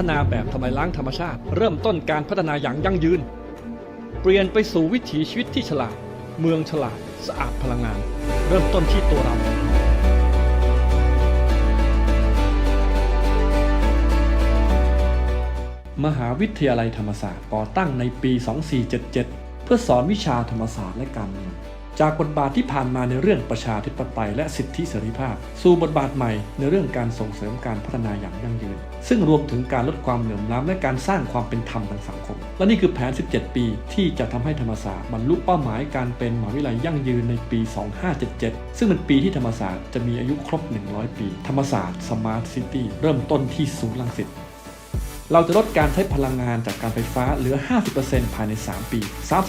ฒนาแบบทำลายล้างธรรมชาติ เริ่มต้นการพัฒนาอย่างยั่งยืน เปลี่ยนไปสู่วิถีชีวิตที่ฉลาด เมืองฉลาดสะอาดพลังงาน เริ่มต้นที่ตัวเรามหาวิทยาลัยธรรมศาสตร์ก่อตั้งในปี 2477 เพื่อสอนวิชาธรรมศาสตร์และการเมือง จากบทบาทที่ผ่านมาในเรื่องประชาธิปไตยและสิทธิเสรีภาพ สู่บทบาทใหม่ในเรื่องการส่งเสริมการพัฒนาอย่างยั่งยืน ซึ่งรวมถึงการลดความเหลื่อมล้ำและการสร้างความเป็นธรรมทางสังคม และนี่คือแผน 17 ปีที่จะทำให้ธรรมศาสตร์บรรลุเป้าหมายการเป็นมหาวิทยาลัยยั่งยืนในปี 2577 ซึ่งเป็นปีที่ธรรมศาสตร์จะมีอายุครบ 100 ปี ธรรมศาสตร์สมาร์ทซิตี้เริ่มต้นที่ศูนย์รังสิต เราจะลดการใช้พลังงานจากการไฟฟ้าเหลือ 50%ภายใน 3 ปี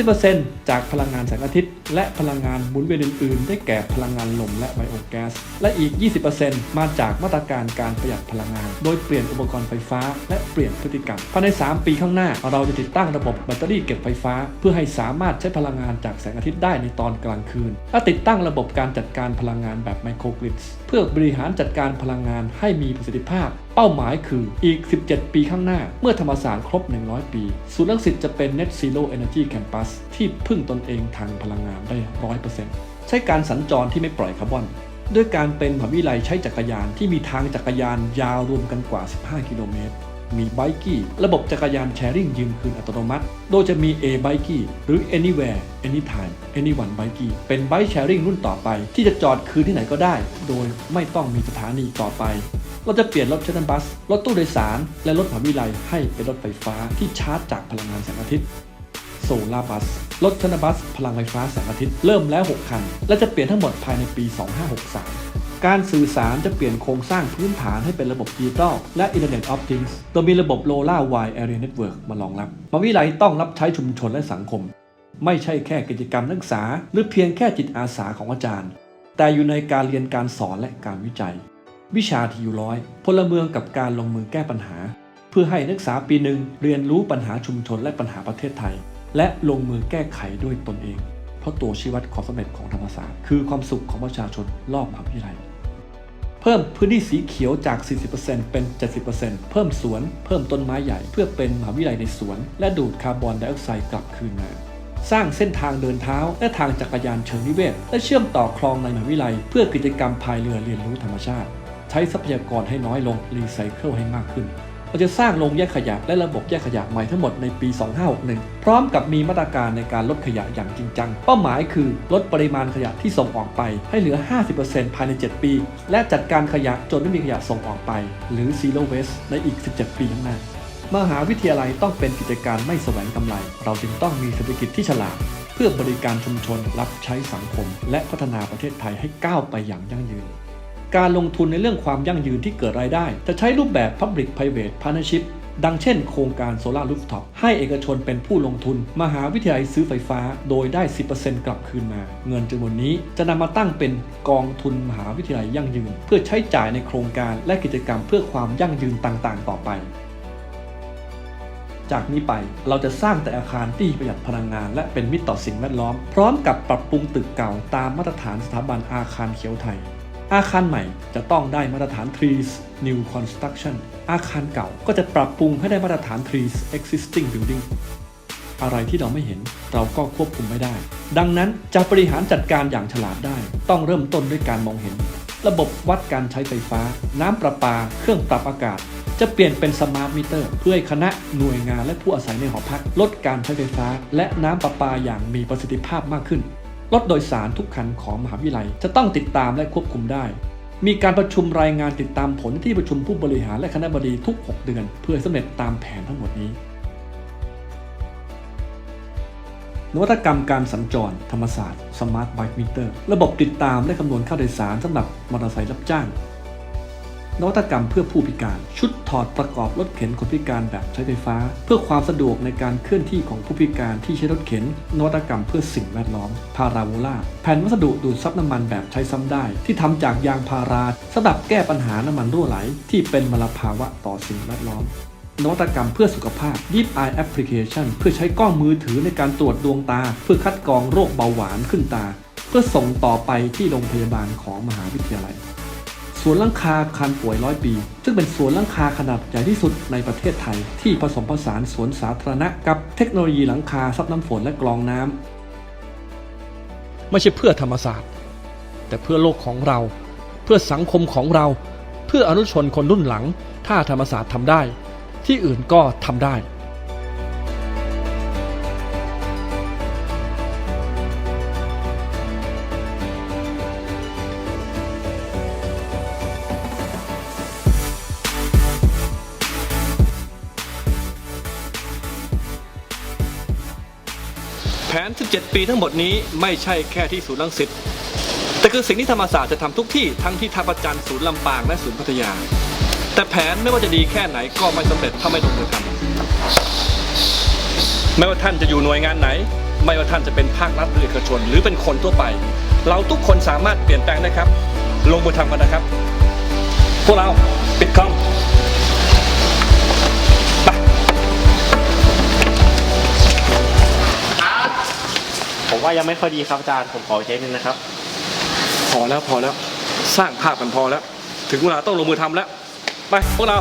30%จากพลังงานแสงอาทิตย์ และพลังงานหมุนเวียนอื่นๆ ได้แก่พลังงานลมและไบโอแก๊ส และอีก 20%มาจากมาตรการการประหยัดพลังงาน โดยเปลี่ยนอุปกรณ์ไฟฟ้า และเปลี่ยนพฤติกรรม ภายใน 3 ปีข้างหน้า เราจะติดตั้งระบบแบตเตอรี่เก็บไฟฟ้า เพื่อให้สามารถใช้พลังงานจากแสงอาทิตย์ได้ในตอนกลางคืน และติดตั้งระบบการจัดการพลังงานแบบไมโครกริดเพื่อบริหารจัดการพลังงานให้มีประสิทธิภาพเป้าหมายคืออีก 17 ปีข้างหน้า เมื่อธรรมศาสตร์ครบ 100 ปีศูนย์รังสิตจะเป็น Net Zero Energy Campus ที่พึ่งตนเองทางพลังงานได้ 100%ใช้การสัญจรที่ไม่ปล่อยคาร์บอน ด้วยการเป็นมหาวิทยาลัยใช้จักรยานที่มีทางจักรยานยาวรวมกันกว่า 15 กิโลเมตรมีไบกี้ระบบจักรยานแชร์ริ่งยืมคืนอัตโนมัติ โดยจะมี A b i k e หรือ Anywhere Anytime Anyone b i k e เป็นไบค์แชร์ริ่งรุ่นต่อไป ที่จะจอดคืนที่ไหนก็ได้ โดยไม่ต้องมีสถานีต่อไป เราจะเปลี่ยนรถชัตเทิลบัส รถตู้โดยสาร และรถมหาวิทยาลัยให้เป็นรถไฟฟ้าที่ชาร์จจากพลังงานแสงอาทิตย์โซลาบัส รถธนบัส พลังไฟฟ้าแสงอาทิตย์ เริ่มแล้ว 6 คัน และจะเปลี่ยนทั้งหมดภายในปี 2563 การสื่อสารจะเปลี่ยนโครงสร้างพื้นฐานให้เป็นระบบดิจิตอลและ Internet of Things โดยมีระบบ LoRa Wide Area Network มารองรับมหาวิทยาลัยต้องรับใช้ชุมชนและสังคม ไม่ใช่แค่กิจกรรมนักศึกษา หรือเพียงแค่จิตอาสาของอาจารย์ แต่อยู่ในการเรียนการสอนและการวิจัย วิชาทีร้อยพลเมืองกับการลงมือแก้ปัญหา เพื่อให้นักศึกษาปีหนึ่งเรียนรู้ปัญหาชุมชนและปัญหาประเทศไทย และลงมือแก้ไขด้วยตนเอง เพราะตัวชี้วัดความสำเร็จของธรรมศาสตร์คือความสุขของประชาชนรอบมหาวิทยาลัยเพิ่มพื้นที่สีเขียวจาก 40%เป็น 70%เพิ่มสวน เพิ่มต้นไม้ใหญ่ เพื่อเป็นมหาวิทยาลัยในสวน และดูดคาร์บอนไดออกไซด์กลับคืนมา สร้างเส้นทางเดินเท้า และทางจักรยานเชิงนิเวศ และเชื่อมต่อคลองในมหาวิทยาลัย เพื่อกิจกรรมพายเรือเรียนรู้ธรรมชาติ ใช้ทรัพยากรให้น้อยลงรีไซเคิลให้มากขึ้นเราจะสร้างโรงแยกขยะและระบบแยกขยะใหม่ทั้งหมดในปี 2561 พร้อมกับมีมาตรการในการลดขยะอย่างจริงจัง เป้าหมายคือลดปริมาณขยะที่ส่งออกไปให้เหลือ 50%ภายใน 7 ปี และจัดการขยะจนไม่มีขยะส่งออกไป หรือ zero waste ในอีก 17 ปีข้างหน้ามหาวิทยาลัยต้องเป็นกิจการไม่แสวงกำไร เราจึงต้องมีเศรษฐกิจที่ฉลาด เพื่อบริการชุมชนรับใช้สังคม และพัฒนาประเทศไทยให้ก้าวไปอย่างยั่งยืน การลงทุนในเรื่องความยั่งยืนที่เกิดรายได้ จะใช้รูปแบบ Public Private Partnership ดังเช่นโครงการ Solar Rooftop ให้เอกชนเป็นผู้ลงทุน มหาวิทยาลัยซื้อไฟฟ้า โดยได้ 10%กลับคืนมา เงินจำนวนนี้จะนำมาตั้งเป็นกองทุนมหาวิทยาลัยยั่งยืน เพื่อใช้จ่ายในโครงการและกิจกรรมเพื่อความยั่งยืนต่างๆ ต่อไป จากนี้ไปเราจะสร้างแต่อาคารที่ประหยัดพลังงาน และเป็นมิตรต่อสิ่งแวดล้อม พร้อมกับปรับปรุงตึกเก่าตามมาตรฐานสถาบันอาคารเขียวไทย อาคารใหม่จะต้องได้มาตรฐาน TREES New Construction อาคารเก่าก็จะปรับปรุงให้ได้มาตรฐาน TREES Existing Building อะไรที่เราไม่เห็นเราก็ควบคุมไม่ได้ ดังนั้นจะบริหารจัดการอย่างฉลาดได้ ต้องเริ่มต้นด้วยการมองเห็น ระบบวัดการใช้ไฟฟ้า น้ำประปา เครื่องปรับอากาศ จะเปลี่ยนเป็นสมาร์ทมิเตอร์ เพื่อให้คณะหน่วยงานและผู้อาศัยในหอพัก ลดการใช้ไฟฟ้า และน้ำประปาอย่างมีประสิทธิภาพมากขึ้น รถโดยสารทุกคันของมหาวิทยาลัย จะต้องติดตามและควบคุมได้ มีการประชุมรายงานติดตามผลที่ประชุมผู้บริหารและคณะบดีทุก 6 เดือน เพื่อให้สำเร็จตามแผนทั้งหมดนี้ นวัตกรรมการสัญจร ธรรมศาสตร์ Smart Bike Meter ระบบติดตามและคำนวณค่าโดยสารสำหรับมอเตอร์ไซค์รับจ้าง นวัตกรรมเพื่อผู้พิการ ชุดถอดประกอบรถเข็นคนพิการแบบใช้ไฟฟ้า เพื่อความสะดวกในการเคลื่อนที่ของผู้พิการที่ใช้รถเข็น นวัตกรรมเพื่อสิ่งแวดล้อมพาราโวลาแผ่นวัสดุดูดซับน้ำมันแบบใช้ซ้ำได้ ที่ทำจากยางพาราสำหรับแก้ปัญหาน้ำมันรั่วไหล ที่เป็นมลภาวะต่อสิ่งแวดล้อมนวัตกรรมเพื่อสุขภาพ Deep Eye Application เพื่อใช้กล้องมือถือในการตรวจดวงตา เพื่อคัดกรองโรคเบาหวานขึ้นตา เพื่อส่งต่อไปที่โรงพยาบาลของมหาวิทยาลัย สวนลังคาคันป่วยร้อยปี ซึ่งเป็นสวนลังคาขนาดใหญ่ที่สุดในประเทศไทย ที่ผสมผสานสวนสาธารณะกับเทคโนโลยีหลังคาซับน้ำฝนและกรองน้ำไม่ใช่เพื่อธรรมศาสตร์ แต่เพื่อโลกของเรา เพื่อสังคมของเรา เพื่ออนุชนคนรุ่นหลัง ถ้าธรรมศาสตร์ทำได้ ที่อื่นก็ทำได้ แผน 17 ปีทั้งหมดนี้ไม่ใช่แค่ที่ศูนย์ลังสิตแต่คือสิ่งที่ธรรมศาสตร์จะทำทุกที่ทั้งที่ท่าประจันศูนย์ลำปางและศูนย์พัทยา แต่แผนไม่ว่าจะดีแค่ไหนก็ไม่สำเร็จถ้าไม่ลงมือทำไม่ว่าท่านจะอยู่หน่วยงานไหน ไม่ว่าท่านจะเป็นภาครัฐหรือเอกชนหรือเป็นคนทั่วไป เราทุกคนสามารถเปลี่ยนแปลงได้ครับ ลงมือทำกันนะครับ พวกเราปิดคอม ผมว่ายังไม่ค่อยดีครับอาจารย์ผมขอเช็คนึงนะครับ พอแล้วพอแล้ว สร้างภาพกันพอแล้ว ถึงเวลาต้องลงมือทำแล้ว ไปพวกเรา